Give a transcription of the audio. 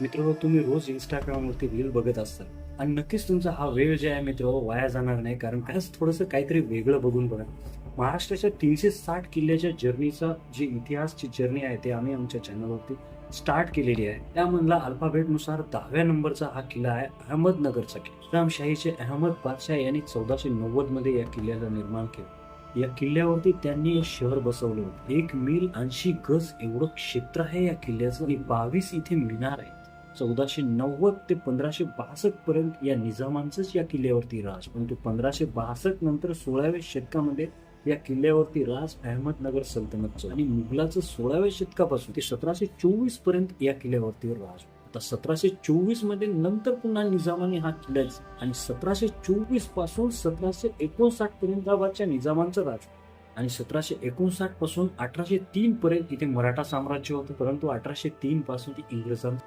मित्र तुम्ही रोज इंस्टाग्रामवरती रील बघत असाल आणि नक्कीच तुमचा हा वेळ जे आहे मित्र वाया जाणार नाही. कारण आज थोडंसं काहीतरी वेगळं बघून बघा. महाराष्ट्राच्या तीनशे साठ किल्ल्याच्या जर्नीचा जी इतिहासची जर्नी आहे ते आम्ही आमच्या चॅनलवरती स्टार्ट केलेली आहे. त्यामधला अल्फाबेटनुसार दहाव्या नंबरचा हा किल्ला आहे अहमदनगरचा किल्ला. इस्लामशाहीचे अहमद बादशाह यांनी चौदाशे नव्वदमध्ये या किल्ल्याला निर्माण केलं. या किल्ल्यावरती त्यांनी एक शहर बसवलं होतं. एक मिल ऐंशी गज एवढं क्षेत्र आहे या किल्ल्याचं. आणि बावीस इथे मिनार आहे. चौदाशे नव्वद ते पंधराशे बासष्ट पर्यंत या निजामांचंच या किल्ल्यावरती राज. परंतु पंधराशे बासष्ट नंतर सोळाव्या शतकामध्ये या किल्ल्यावरती राज अहमदनगर सल्तनतचं आणि मुघलाचं सोळाव्या शतकापासून ते सतराशे चोवीसपर्यंत या किल्ल्यावरती राज. आता सतराशे चोवीसमध्ये नंतर पुन्हा निजामाने हा किल्ला आणि सतराशे चोवीसपासून सतराशे एकोणसाठ पर्यंत निजामांचं राज. आणि सतराशे एकोणसाठपासून अठराशे तीन पर्यंत इथे मराठा साम्राज्य होतं परंतु अठराशे तीन पासून ते इंग्रजांचं